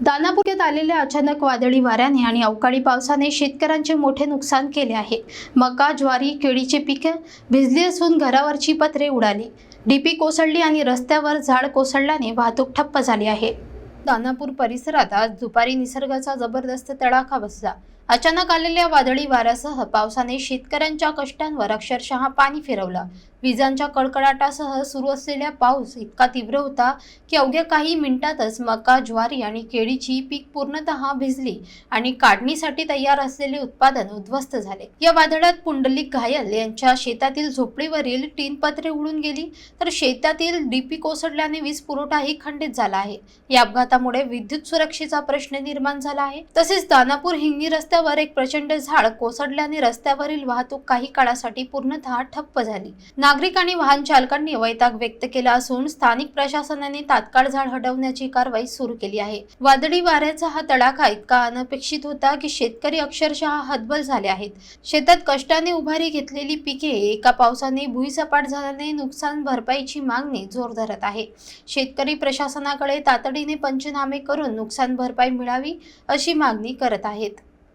दानापुरात आलेल्या अचानक वादळी वाऱ्याने आणि अवकाळी पावसाने शेतकऱ्यांचे मोठे नुकसान केले आहे. मका ज्वारी केळीचे पिके भिजली असून घरावरची पत्रे उडाली. डीपी कोसळली आणि रस्त्यावर झाड कोसळल्याने वाहतूक ठप्प झाली आहे. दानापूर परिसरात आज दुपारी निसर्गाचा जबरदस्त तडाखा बसला. अचानक आलेल्या वादळी वाऱ्यासह पावसाने शेतकऱ्यांच्या कष्टांवर अक्षरशः पाणी फिरवलं. विजांच्या कडकडाटासह सुरू असलेला पाऊस इतका तीव्र होता की अवघ्या काही मिनिटातच मका ज्वारी आणि केळीची पीक पूर्णतः भिजली आणि काढणीसाठी तयार असलेले उत्पादन उद्ध्वस्त झाले. या वादळात पुंडलिक घायल यांच्या शेतातील झोपडीवरील टीन पत्रे उडून गेली. तर शेतातील डीपी कोसळल्याने वीज पुरवठाही खंडित झाला आहे. या अपघातामुळे विद्युत सुरक्षेचा प्रश्न निर्माण झाला आहे. तसेच दानापूर हिंगणी रस्त्यावर एक प्रचंड झाड कोसळल्याने रस्त्यावरील वाहतूक काही काळासाठी पूर्णतः ठप्प झाली. नागरिक आणि वाहन चालकांनी वैताग व्यक्त केला असून स्थानिक प्रशासनाने तात्काळ झाड हटवण्याची कारवाई सुरू केली आहे. वादळी वाऱ्याचा हा तडाखा इतका अनपेक्षित होता की शेतकरी अक्षरशः हतबल झाले आहेत. शेतात कष्टाने उभारी घेतलेली पिके एका पावसाने भुईसपाट झाल्याने नुकसान भरपाईची मागणी जोर धरत आहे. शेतकरी प्रशासनाकडे तातडीने पंचनामे करून नुकसान भरपाई मिळावी अशी मागणी करत आहेत.